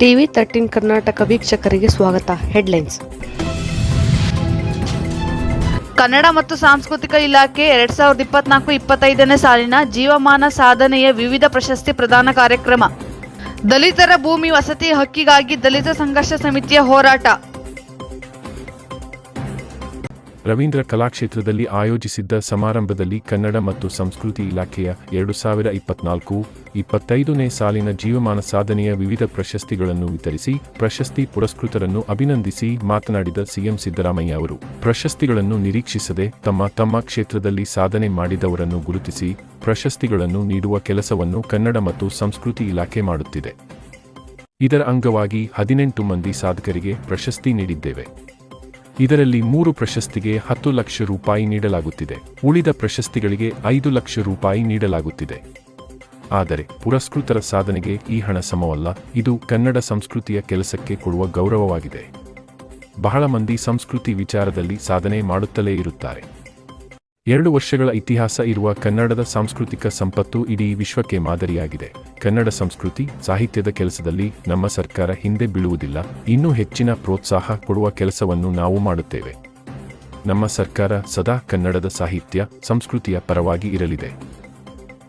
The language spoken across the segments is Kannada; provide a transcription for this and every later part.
ಟಿವಿ ತರ್ಟೀನ್ ಕರ್ನಾಟಕ ವೀಕ್ಷಕರಿಗೆ ಸ್ವಾಗತ. ಹೆಡ್ಲೈನ್ಸ್. ಕನ್ನಡ ಮತ್ತು ಸಾಂಸ್ಕೃತಿಕ ಇಲಾಖೆ ಎರಡ್ ಸಾವಿರದ ಇಪ್ಪತ್ನಾಲ್ಕು ಇಪ್ಪತ್ತೈದನೇ ಸಾಲಿನ ಜೀವಮಾನ ಸಾಧನೆಯ ವಿವಿಧ ಪ್ರಶಸ್ತಿ ಪ್ರದಾನ ಕಾರ್ಯಕ್ರಮ. ದಲಿತರ ಭೂಮಿ ವಸತಿ ಹಕ್ಕಿಗಾಗಿ ದಲಿತ ಸಂಘರ್ಷ ಸಮಿತಿಯ ಹೋರಾಟ. ರವೀಂದ್ರ ಕಲಾಕ್ಷೇತ್ರದಲ್ಲಿ ಆಯೋಜಿಸಿದ್ದ ಸಮಾರಂಭದಲ್ಲಿ ಕನ್ನಡ ಮತ್ತು ಸಂಸ್ಕೃತಿ ಇಲಾಖೆಯ ಎರಡು ಸಾವಿರ ಇಪ್ಪತ್ನಾಲ್ಕು, ಇಪ್ಪತ್ತೈದನೇ ಸಾಲಿನ ಜೀವಮಾನ ಸಾಧನೆಯ ವಿವಿಧ ಪ್ರಶಸ್ತಿಗಳನ್ನು ವಿತರಿಸಿ ಪ್ರಶಸ್ತಿ ಪುರಸ್ಕೃತರನ್ನು ಅಭಿನಂದಿಸಿ ಮಾತನಾಡಿದ ಸಿಎಂ ಸಿದ್ದರಾಮಯ್ಯ ಅವರು, ಪ್ರಶಸ್ತಿಗಳನ್ನು ನಿರೀಕ್ಷಿಸದೆ ತಮ್ಮ ತಮ್ಮ ಕ್ಷೇತ್ರದಲ್ಲಿ ಸಾಧನೆ ಮಾಡಿದವರನ್ನು ಗುರುತಿಸಿ ಪ್ರಶಸ್ತಿಗಳನ್ನು ನೀಡುವ ಕೆಲಸವನ್ನು ಕನ್ನಡ ಮತ್ತು ಸಂಸ್ಕೃತಿ ಇಲಾಖೆ ಮಾಡುತ್ತಿದೆ. ಇದರ ಅಂಗವಾಗಿ ಹದಿನೆಂಟು ಮಂದಿ ಸಾಧಕರಿಗೆ ಪ್ರಶಸ್ತಿ ನೀಡಿದ್ದೇವೆ. ಇದರಲ್ಲಿ ಮೂರು ಪ್ರಶಸ್ತಿಗೆ ಹತ್ತು ಲಕ್ಷ ರೂಪಾಯಿ ನೀಡಲಾಗುತ್ತಿದೆ. ಉಳಿದ ಪ್ರಶಸ್ತಿಗಳಿಗೆ ಐದು ಲಕ್ಷ ರೂಪಾಯಿ ನೀಡಲಾಗುತ್ತಿದೆ. ಆದರೆ ಪುರಸ್ಕೃತರ ಸಾಧನೆಗೆ ಈ ಹಣ ಸಮವಲ್ಲ. ಇದು ಕನ್ನಡ ಸಂಸ್ಕೃತಿಯ ಕೆಲಸಕ್ಕೆ ಕೊಡುವ ಗೌರವವಾಗಿದೆ. ಬಹಳ ಮಂದಿ ಸಂಸ್ಕೃತಿ ವಿಚಾರದಲ್ಲಿ ಸಾಧನೆ ಮಾಡುತ್ತಲೇ ಇರುತ್ತಾರೆ. ಎರಡು ವರ್ಷಗಳ ಇತಿಹಾಸ ಇರುವ ಕನ್ನಡದ ಸಾಂಸ್ಕೃತಿಕ ಸಂಪತ್ತು ಇಡೀ ವಿಶ್ವಕ್ಕೆ ಮಾದರಿಯಾಗಿದೆ. ಕನ್ನಡ ಸಂಸ್ಕೃತಿ, ಸಾಹಿತ್ಯದ ಕೆಲಸದಲ್ಲಿ ನಮ್ಮ ಸರ್ಕಾರ ಹಿಂದೆ ಬೀಳುವುದಿಲ್ಲ, ಇನ್ನೂ ಹೆಚ್ಚಿನ ಪ್ರೋತ್ಸಾಹ ಕೊಡುವ ಕೆಲಸವನ್ನು ನಾವು ಮಾಡುತ್ತೇವೆ. ನಮ್ಮ ಸರ್ಕಾರ ಸದಾ ಕನ್ನಡದ ಸಾಹಿತ್ಯ, ಸಂಸ್ಕೃತಿಯ ಪರವಾಗಿ ಇರಲಿದೆ.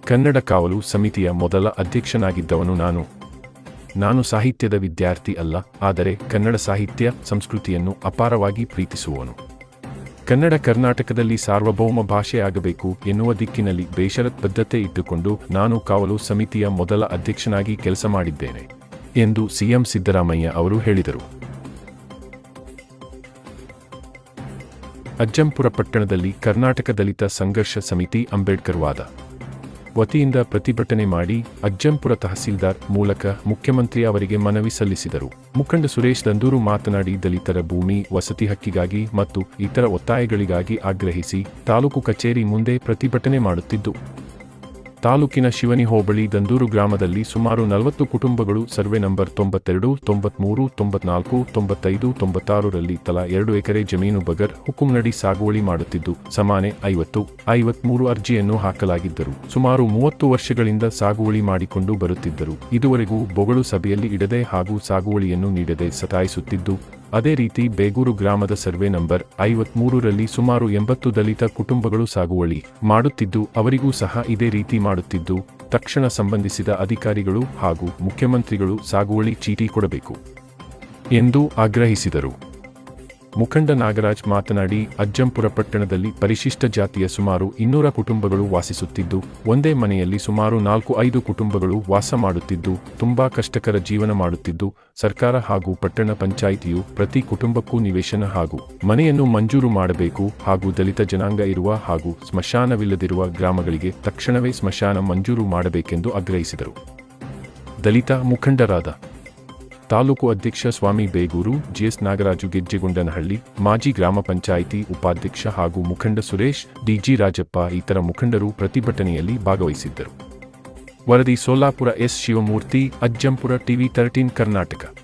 ಕನ್ನಡ ಕಾವಲು ಸಮಿತಿಯ ಮೊದಲ ಅಧ್ಯಕ್ಷನಾಗಿದ್ದವನು ನಾನು. ನಾನು ಸಾಹಿತ್ಯದ ವಿದ್ಯಾರ್ಥಿ ಅಲ್ಲ, ಆದರೆ ಕನ್ನಡ ಸಾಹಿತ್ಯ, ಸಂಸ್ಕೃತಿಯನ್ನು ಅಪಾರವಾಗಿ ಪ್ರೀತಿಸುವವನು. ಕನ್ನಡ ಕರ್ನಾಟಕದಲ್ಲಿ ಸಾರ್ವಭೌಮ ಭಾಷೆಯಾಗಬೇಕು ಎನ್ನುವ ದಿಕ್ಕಿನಲ್ಲಿ ಬೇಷರತ್ ಬದ್ಧತೆ ಇಟ್ಟುಕೊಂಡು ನಾನು ಕಾವಲು ಸಮಿತಿಯ ಮೊದಲ ಅಧ್ಯಕ್ಷನಾಗಿ ಕೆಲಸ ಮಾಡಿದ್ದೇನೆ ಎಂದು ಸಿಎಂ ಸಿದ್ದರಾಮಯ್ಯ ಅವರು ಹೇಳಿದರು. ಅಜ್ಜಂಪುರ ಪಟ್ಟಣದಲ್ಲಿ ಕರ್ನಾಟಕ ದಲಿತ ಸಂಘರ್ಷ ಸಮಿತಿ ಅಂಬೇಡ್ಕರ್ ವಾದ. ವತಿಯಿಂದ ಪ್ರತಿಭಟನೆ ಮಾಡಿ ಅಜ್ಜಂಪುರ ತಹಸೀಲ್ದಾರ್ ಮೂಲಕ ಮುಖ್ಯಮಂತ್ರಿ ಅವರಿಗೆ ಮನವಿ ಸಲ್ಲಿಸಿದರು. ಮುಖಂಡ ಸುರೇಶ್ ದಂದೂರು ಮಾತನಾಡಿ, ದಲಿತರ ಭೂಮಿ, ವಸತಿ ಹಕ್ಕಿಗಾಗಿ ಮತ್ತು ಇತರ ಒತ್ತಾಯಗಳಿಗಾಗಿ ಆಗ್ರಹಿಸಿ ತಾಲೂಕು ಕಚೇರಿ ಮುಂದೆ ಪ್ರತಿಭಟನೆ ಮಾಡುತ್ತಿದ್ದು ತಾಲೂಕಿನ ಶಿವನಿ ಹೋಬಳಿ ದಂದೂರು ಗ್ರಾಮದಲ್ಲಿ ಸುಮಾರು ನಲವತ್ತು ಕುಟುಂಬಗಳು ಸರ್ವೆ ನಂಬರ್ ತೊಂಬತ್ತೆರಡು, ತೊಂಬತ್ಮೂರು, ತೊಂಬತ್ನಾಲ್ಕು, ತೊಂಬತ್ತೈದು, ತೊಂಬತ್ತಾರರಲ್ಲಿ ತಲಾ ಎರಡು ಎಕರೆ ಜಮೀನು ಬಗರ್ ಹುಕುಂನಡಿ ಸಾಗುವಳಿ ಮಾಡುತ್ತಿದ್ದು, ಸಮಾನೆ ಐವತ್ತು, ಐವತ್ಮೂರು ಅರ್ಜಿಯನ್ನು ಹಾಕಲಾಗಿದ್ದರು. ಸುಮಾರು ಮೂವತ್ತು ವರ್ಷಗಳಿಂದ ಸಾಗುವಳಿ ಮಾಡಿಕೊಂಡು ಬರುತ್ತಿದ್ದರು. ಇದುವರೆಗೂ ಬೊಗಳು ಸಭೆಯಲ್ಲಿ ಇಡದೆ ಹಾಗೂ ಸಾಗುವಳಿಯನ್ನು ನೀಡದೆ ಸತಾಯಿಸುತ್ತಿದ್ದು ಅದೇ ರೀತಿ ಬೇಗೂರು ಗ್ರಾಮದ ಸರ್ವೆ ನಂಬರ್ ಐವತ್ಮೂರರಲ್ಲಿ ಸುಮಾರು ಎಂಬತ್ತು ದಲಿತ ಕುಟುಂಬಗಳು ಸಾಗುವಳಿ ಮಾಡುತ್ತಿದ್ದು, ಅವರಿಗೂ ಸಹ ಇದೇ ರೀತಿ ಮಾಡುತ್ತಿದ್ದು, ತಕ್ಷಣ ಸಂಬಂಧಿಸಿದ ಅಧಿಕಾರಿಗಳು ಹಾಗೂ ಮುಖ್ಯಮಂತ್ರಿಗಳು ಸಾಗುವಳಿ ಚೀಟಿ ಕೊಡಬೇಕು ಎಂದು ಆಗ್ರಹಿಸಿದರು. ಮುಖಂಡ ನಾಗರಾಜ್ ಮಾತನಾಡಿ, ಅಜ್ಜಂಪುರ ಪಟ್ಟಣದಲ್ಲಿ ಪರಿಶಿಷ್ಟ ಜಾತಿಯ ಸುಮಾರು ಇನ್ನೂರ ಕುಟುಂಬಗಳು ವಾಸಿಸುತ್ತಿದ್ದು, ಒಂದೇ ಮನೆಯಲ್ಲಿ ಸುಮಾರು ನಾಲ್ಕು ಐದು ಕುಟುಂಬಗಳು ವಾಸ ಮಾಡುತ್ತಿದ್ದು, ತುಂಬಾ ಕಷ್ಟಕರ ಜೀವನ ಮಾಡುತ್ತಿದ್ದು, ಸರ್ಕಾರ ಹಾಗೂ ಪಟ್ಟಣ ಪಂಚಾಯಿತಿಯು ಪ್ರತಿ ಕುಟುಂಬಕ್ಕೂ ನಿವೇಶನ ಹಾಗೂ ಮನೆಯನ್ನು ಮಂಜೂರು ಮಾಡಬೇಕು ಹಾಗೂ ದಲಿತ ಜನಾಂಗ ಇರುವ ಹಾಗೂ ಸ್ಮಶಾನವಿಲ್ಲದಿರುವ ಗ್ರಾಮಗಳಿಗೆ ತಕ್ಷಣವೇ ಸ್ಮಶಾನ ಮಂಜೂರು ಮಾಡಬೇಕೆಂದು ಆಗ್ರಹಿಸಿದರು. ದಲಿತ ಮುಖಂಡರಾದ ತಾಲೂಕು ಅಧ್ಯಕ್ಷ ಸ್ವಾಮಿ ಬೇಗೂರು ಜಿಎಸ್ ನಾಗರಾಜು ಗೆಜ್ಜೆಗುಂಡನಹಳ್ಳಿ, ಮಾಜಿ ಗ್ರಾಮ ಪಂಚಾಯಿತಿ ಉಪಾಧ್ಯಕ್ಷ ಹಾಗೂ ಮುಖಂಡ ಸುರೇಶ್ ಡಿಜಿ ರಾಜಪ್ಪ ಇತರ ಮುಖಂಡರು ಪ್ರತಿಭಟನೆಯಲ್ಲಿ ಭಾಗವಹಿಸಿದ್ದರು. ವರದಿ Solapur S Shivamurthy, Ajjampura TV thirteen Karnataka.